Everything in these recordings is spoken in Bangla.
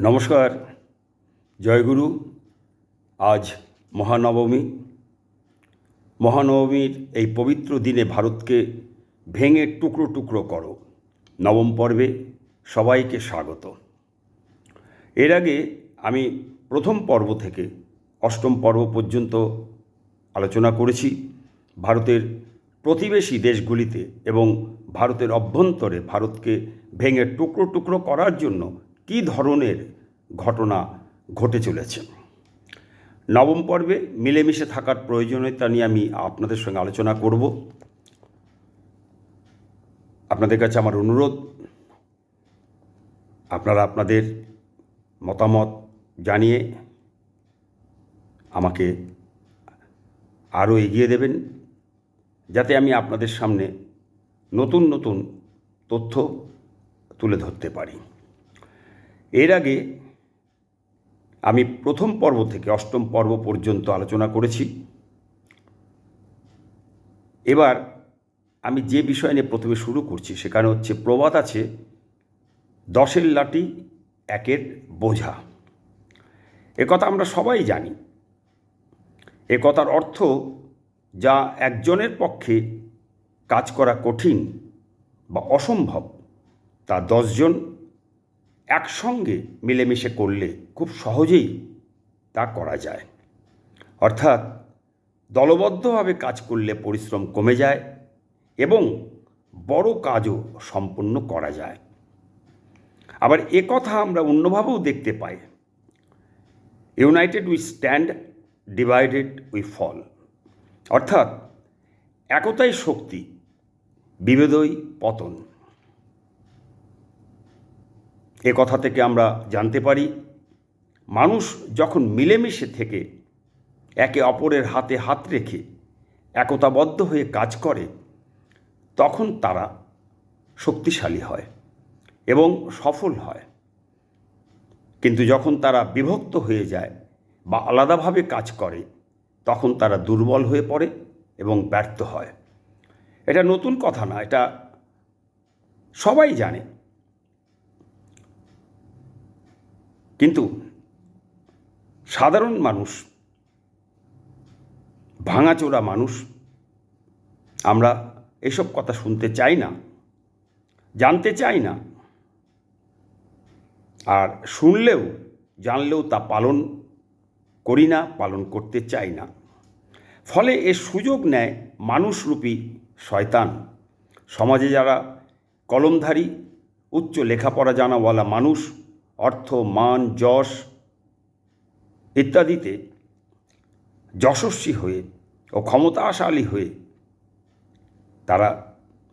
নমস্কার জয়গুরু আজ মহানবমী। মহানবমীর এই পবিত্র দিনে ভারতকে ভেঙে টুকরো টুকরো করো। নবম পর্বে সবাইকে স্বাগত। এর আগে আমি প্রথম পর্ব থেকে অষ্টম পর্ব পর্যন্ত আলোচনা করেছি। ভারতের প্রতিবেশী দেশগুলিতে এবং ভারতের অভ্যন্তরে ভারতকে ভেঙে টুকরো টুকরো করার জন্য কী ধরনের ঘটনা ঘটে চলেছে? নবম পর্বে মিলেমিশে থাকার প্রয়োজনীয়তা নিয়ে আমি আপনাদের সঙ্গে আলোচনা করব। আপনাদের কাছে আমার অনুরোধ, আপনারা আপনাদের মতামত জানিয়ে আমাকে আরও এগিয়ে দেবেন, যাতে আমি আপনাদের সামনে নতুন নতুন তথ্য তুলে ধরতে পারি। এর আগে আমি প্রথম পর্ব থেকে অষ্টম পর্ব পর্যন্ত আলোচনা করেছি। এবার আমি যে বিষয় নিয়ে প্রথমে শুরু করছি, সেখানে হচ্ছে প্রবাদ আছে, দশের লাঠি, একের বোঝা। কথা আমরা সবাই জানি। কথার অর্থ যা একজনের পক্ষে কাজ করা কঠিন বা অসম্ভব, তা দশজন একসঙ্গে মিলেমিশে করলে খুব সহজেই তা করা যায়। অর্থাৎ দলবদ্ধভাবে কাজ করলে পরিশ্রম কমে যায় এবং বড় কাজও সম্পন্ন করা যায়। আবার এ কথা আমরা অন্যভাবেও দেখতে পাই। United we stand divided we fall অর্থাৎ একতাই শক্তি বিভেদই পতন। এ কথা থেকে আমরা জানতে পারি, মানুষ যখন মিলেমিশে থেকে একে অপরের হাতে হাত রেখে একতাবদ্ধ হয়ে কাজ করে, তখন তারা শক্তিশালী হয় এবং সফল হয়। কিন্তু যখন তারা বিভক্ত হয়ে যায় বা আলাদাভাবে কাজ করে, তখন তারা দুর্বল হয়ে পড়ে এবং ব্যর্থ হয়। এটা নতুন কথা না, এটা সবাই জানে। কিন্তু সাধারণ মানুষ, ভাঙাচোরা মানুষ, আমরা এসব কথা শুনতে চাই না, জানতে চাই না। আর শুনলেও, জানলেও তা পালন করি না, পালন করতে চাই না। ফলে এ সুযোগ নেয় মানুষরূপী শয়তান। সমাজে যারা কলমধারী, উচ্চ লেখাপড়া জানাওয়ালা মানুষ অর্থ, মান, যশ ইত্যাদিতে যশস্বী হয়ে ও ক্ষমতাশালী হয়ে তারা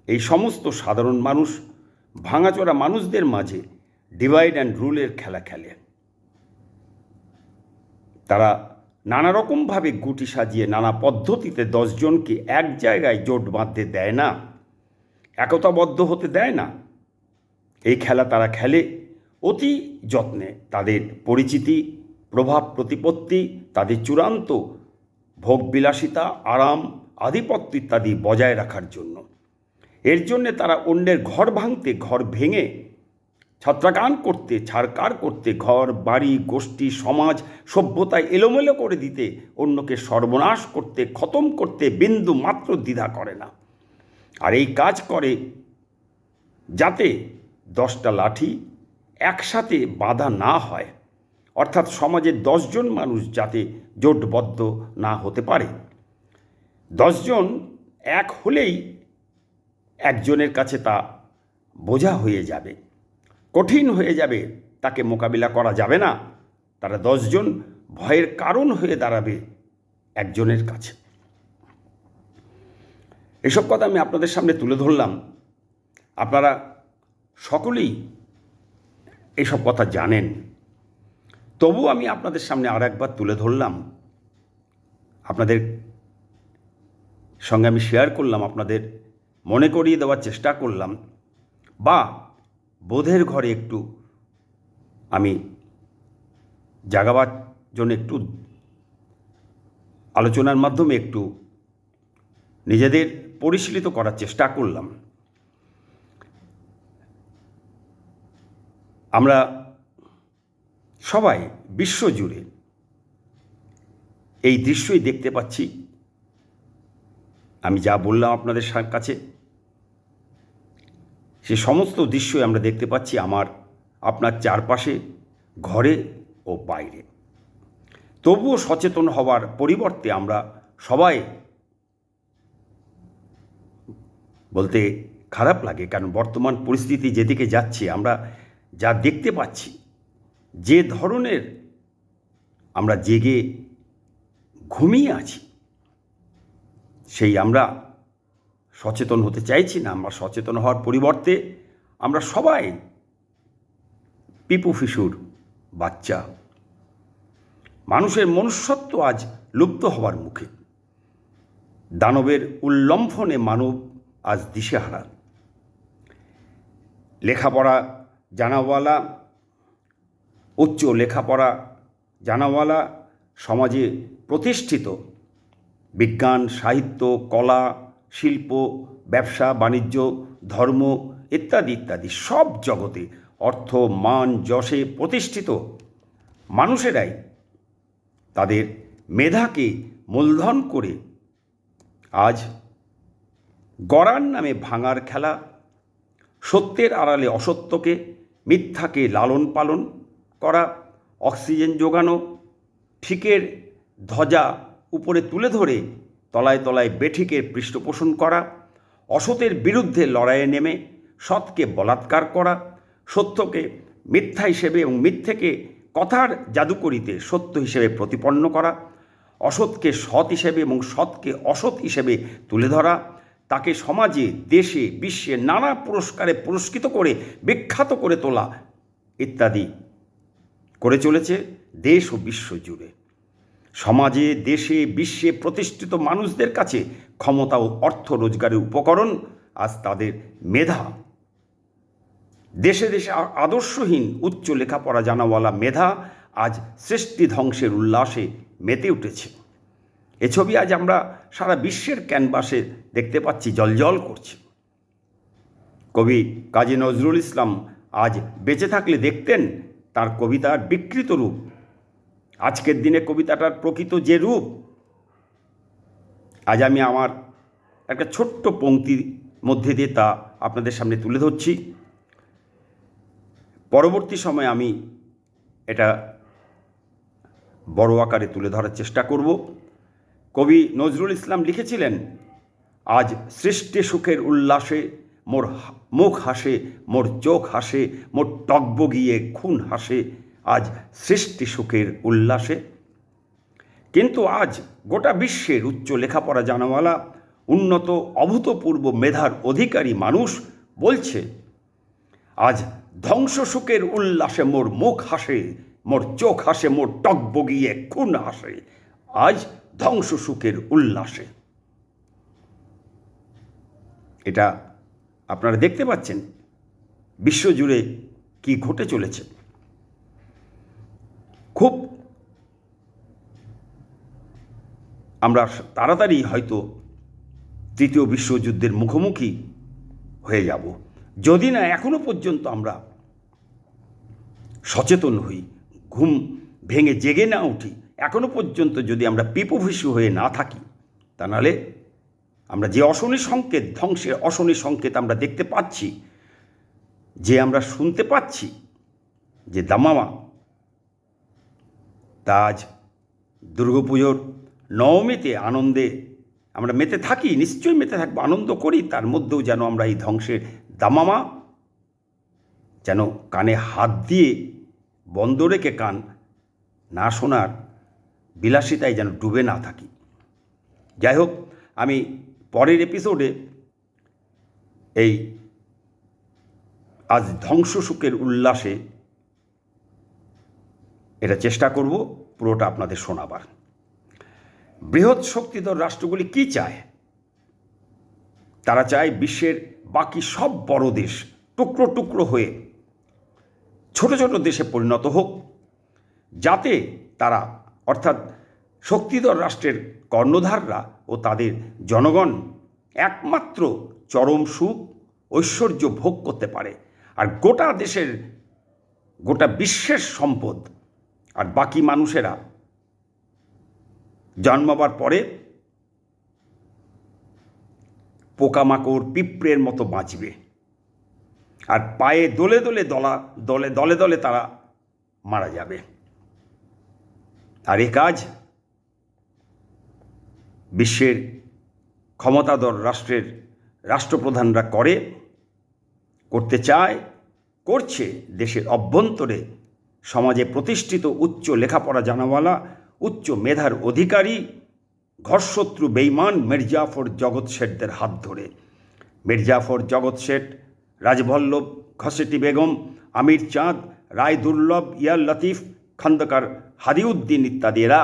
এই সমস্ত সাধারণ মানুষ, ভাঙাচোরা মানুষদের মাঝে ডিভাইড অ্যান্ড রুলের খেলা খেলে। তারা নানা রকমভাবে গুটি সাজিয়ে নানা পদ্ধতিতে দশজনকে এক জায়গায় জোট বাঁধতে দেয় না, একতাবদ্ধ হতে দেয় না। এই খেলা তারা খেলে অতি যত্নে তাদের পরিচিতি, প্রভাব, প্রতিপত্তি, তাদের চূড়ান্ত ভোগবিলাসিতা, আরাম, আধিপত্য ইত্যাদি বজায় রাখার জন্য। এর জন্যে তারা অন্যের ঘর ভাঙতে, ঘর ভেঙে, ছত্রাকান করতে ছাড়কার করতে, ঘর, বাড়ি, গোষ্ঠী, সমাজ, সভ্যতায় এলোমেলো করে দিতে, অন্যকে সর্বনাশ করতে, খতম করতে বিন্দু মাত্র দ্বিধা করে না। আর এই কাজ করে যাতে দশটা লাঠি একসাথে বাধা না হয়। অর্থাৎ সমাজের দশজন মানুষ যাতে জোটবদ্ধ না হতে পারে। দশজন এক হলেই একজনের কাছে তা বোঝা হয়ে যাবে। কঠিন হয়ে যাবে, তাকে মোকাবিলা করা যাবে না। তারা দশজন ভয়ের কারণ হয়ে দাঁড়াবে একজনের কাছে। এসব কথা আমি আপনাদের সামনে তুলে ধরলাম। আপনারা সকলেই এসব কথা জানেন। তবু আমি আপনাদের সামনে আর একবার তুলে ধরলাম। আপনাদের সঙ্গে আমি শেয়ার করলাম, আপনাদের মনে করিয়ে দেওয়ার চেষ্টা করলাম। বা বোধের ঘরে একটু আমি জাগাবার জন্য একটু আলোচনার মাধ্যমে একটু নিজেদের পরিশীলিত করার চেষ্টা করলাম। আমরা সবাই বিশ্বজুড়ে এই দৃশ্যই দেখতে পাচ্ছি। আমি যা বললাম আপনাদের কাছে, সে সমস্ত দৃশ্যই আমরা দেখতে পাচ্ছি আমার আপনার চারপাশে, ঘরে ও বাইরে। তবুও সচেতন হওয়ার পরিবর্তে আমরা সবাই বলতে খারাপ লাগে, কারণ বর্তমান পরিস্থিতি যেদিকে যাচ্ছে, আমরা যা দেখতে পাচ্ছি, যে ধরনের আমরা জেগে ঘুমিয়ে আছি, সেই আমরা সচেতন হতে চাইছি না। আমরা সচেতন হওয়ার পরিবর্তে আমরা সবাই পিপু ফিসুর বাচ্চা। মানুষের মনুষ্যত্ব আজ লুপ্ত হওয়ার মুখে। দানবের উল্লম্ফনে মানব আজ দিশেহারা। লেখাপড়া জানাওয়ালা, উচ্চ লেখাপড়া জানাওয়ালা, সমাজে প্রতিষ্ঠিত বিজ্ঞান, সাহিত্য, কলা, শিল্প, ব্যবসা, বাণিজ্য, ধর্ম ইত্যাদি ইত্যাদি সব জগতে অর্থ, মান, যশে প্রতিষ্ঠিত মানুষেরাই তাদের মেধাকে মূলধন করে আজ গড়ার নামে ভাঙার খেলা সত্যের আড়ালে অসত্যকে, মিথ্যাকে লালন পালন করা, অক্সিজেন যোগানো, ঠিকের ধ্বজা উপরে তুলে ধরে, তলায় তলায় বেঠিকের পৃষ্ঠপোষণ করা, অসতের বিরুদ্ধে লড়াইয়ে নেমে, সৎকে বলাৎকার করা, সত্যকে মিথ্যা হিসেবে এবং মিথ্যেকে কথার জাদুকরিতে সত্য হিসেবে প্রতিপন্ন করা, অসৎকে সৎ হিসেবে এবং সৎকে অসৎ হিসেবে তুলে ধরা তাকে সমাজে, দেশে, বিশ্বে নানা পুরস্কারে পুরস্কৃত করে, বিখ্যাত করে তোলা ইত্যাদি করে চলেছে দেশ ও বিশ্ব জুড়ে। সমাজে, দেশে, বিশ্বে প্রতিষ্ঠিত মানুষদের কাছে ক্ষমতা ও অর্থ রোজগারের উপকরণ আজ তাদের মেধা। দেশে দেশে আদর্শহীন উচ্চ লেখাপড়া জানাওয়ালা মেধা আজ সৃষ্টি ধ্বংসের উল্লাসে মেতে উঠেছে। এ ছবি আজ আমরা সারা বিশ্বের ক্যানভাসে দেখতে পাচ্ছি জলজল করছে। কবি কাজী নজরুল ইসলাম আজ বেঁচে থাকলে দেখতেন তার কবিতার বিকৃত রূপ। আজকের দিনে কবিতাটার প্রকৃত যে রূপ, আজ আমি আমার একটা ছোট্ট পংক্তির মধ্যে দিয়ে তা আপনাদের সামনে তুলে ধরছি। পরবর্তী সময়ে আমি এটা বড় আকারে তুলে ধরার চেষ্টা করব। কবি নজরুল ইসলাম লিখেছিলেন আজ সৃষ্টি সুখের উল্লাসে, মোর মুখ হাসে, মোর চোখ হাসে, মোর টকবগিয়ে খুন হাসে, আজ সৃষ্টি সুখের উল্লাসে। কিন্তু আজ গোটা বিশ্বের উচ্চ লেখাপড়া জানাওয়ালা, উন্নত, অভূতপূর্ব মেধার অধিকারী মানুষ বলছে, আজ ধ্বংস সুখের উল্লাসে মোর মুখ হাসে, মোর চোখ হাসে, মোর টক বগিয়ে খুন হাসে, আজ ধ্বংস সুখের উল্লাসে। এটা আপনারা দেখতে পাচ্ছেন। বিশ্বজুড়ে কি ঘটে চলেছে। খুব আমরা তাড়াতাড়ি হয়তো তৃতীয় বিশ্বযুদ্ধের মুখোমুখি হয়ে যাব। যদি না এখনও পর্যন্ত আমরা সচেতন হই, ঘুম ভেঙে জেগে না উঠি, এখনও পর্যন্ত যদি আমরা পিপুভিষু হয়ে না থাকি, তা নাহলে আমরা যে অশনি সংকেত, ধ্বংসের অশনি সংকেত আমরা দেখতে পাচ্ছি, যে আমরা শুনতে পাচ্ছি, যে দামামা তা আজ দুর্গাপুজোর নবমীতে আনন্দে আমরা মেতে থাকি, নিশ্চয়ই মেতে থাকব, আনন্দ করি, তার মধ্যেও যেন আমরা এই ধ্বংসের দামামা যেন কানে হাত দিয়ে বন্ধ রেখে কান না শোনার বিলাসিতায় যেন ডুবে না থাকি। যাই হোক, আমি পরের এপিসোডে এই আজ ধ্বংস সুখের উল্লাসে এটা চেষ্টা করব পুরোটা আপনাদের শোনাবার। বৃহৎ শক্তিধর রাষ্ট্রগুলি কি চায়? তারা চায় বিশ্বের বাকি সব বড় দেশ টুকরো টুকরো হয়ে ছোট ছোট দেশে পরিণত হোক, যাতে তারা অর্থাৎ শক্তিধর রাষ্ট্রের কর্ণধাররা ও তাদের জনগণ একমাত্র চরম সুখ, ঐশ্বর্য ভোগ করতে পারে। আর গোটা দেশের, গোটা বিশ্বের সম্পদ। আর বাকি মানুষেরা জন্মাবার পরে পোকামাকড়, পিঁপড়ের মতো বাঁচবে। আর পায়ে দলে দলে দলা, দলে দলে দলে তারা মারা যাবে। আর এ কাজ বিশ্বের ক্ষমতাধর রাষ্ট্রের রাষ্ট্রপ্রধানরা করে, করতে চায়, করছে দেশের অভ্যন্তরে সমাজে প্রতিষ্ঠিত উচ্চ লেখাপড়া জানাওয়ালা, উচ্চ মেধার অধিকারী, ঘরশত্রু বেইমান মির্জাফর জগৎ শেঠদের হাত ধরে। মির্জাফর জগৎ শেঠ, রাজবল্লভ ঘসেটি বেগম, আমির চাঁদ রায় দুর্লভ ইয়ার লতিফ, খন্দকার হাদিউদ্দিন ইত্যাদি এরা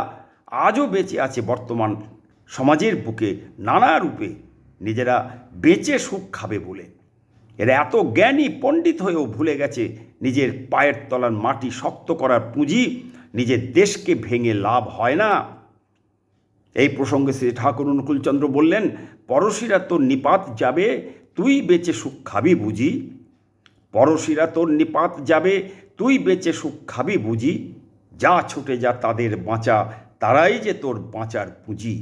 আজও বেঁচে আছে বর্তমান সমাজের বুকে নানা রূপে নিজেরা বেঁচে সুখ খাবে বলে। এরা এত জ্ঞানী পণ্ডিত হয়েও ভুলে গেছে নিজের পায়ের তলার মাটি শক্ত করার পুঁজি, নিজের দেশকে ভেঙে লাভ হয় না। এই প্রসঙ্গে শ্রী ঠাকুর অনুকূলচন্দ্র বললেন, পরশিরা তোর নিপাত যাবে, তুই বেঁচে সুখ খাবি বুঝি? পরশিরা তোর নিপাত যাবে, তুই বেঁচে সুখ খাবি বুঝি? যা ছুটে যা তাদের বাঁচা, তারাই যে তোর বাঁচার পুঁজি।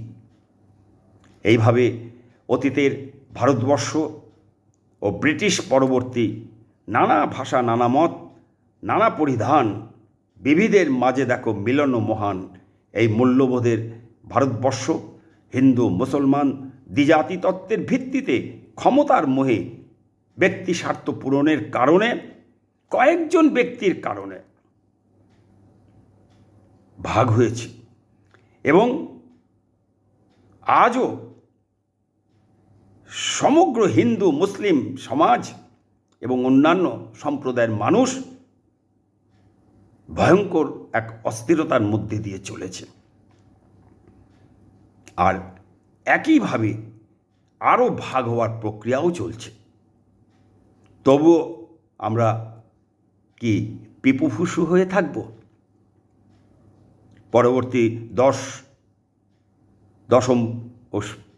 এইভাবে অতীতের ভারতবর্ষ ও ব্রিটিশ পরবর্তী নানা ভাষা, নানা মত, নানা পরিধান, বিবিধের মাঝে দেখো মিলন মহান এই মূল্যবোধের ভারতবর্ষ, হিন্দু, মুসলমান দ্বিজাতি তত্ত্বের ভিত্তিতে ক্ষমতার মোহে ব্যক্তি স্বার্থ পূরণের কারণে, কয়েকজন ব্যক্তির কারণে ভাগ হয়েছে এবং আজও সমগ্র হিন্দু, মুসলিম সমাজ এবং অন্যান্য সম্প্রদায়ের মানুষ ভয়ঙ্কর এক অস্থিরতার মধ্যে দিয়ে চলেছে। আর একইভাবে আরও ভাগ হওয়ার প্রক্রিয়াও চলছে। তবুও আমরা কি পিপুফুসু হয়ে থাকব? পরবর্তী দশ, দশম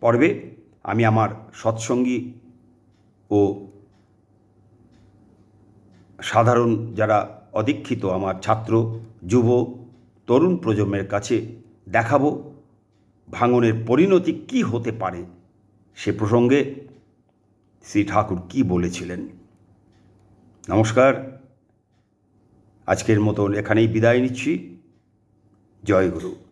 পর্বে আমি আমার সৎসঙ্গী ও সাধারণ যারা অদীক্ষিত আমার ছাত্র, যুব, তরুণ প্রজন্মের কাছে দেখাবো ভাঙনের পরিণতি কি হতে পারে সে প্রসঙ্গে শ্রী ঠাকুর কি বলেছিলেন। নমস্কার। আজকের মতন এখানেই বিদায় নিচ্ছি। জয় গুরু।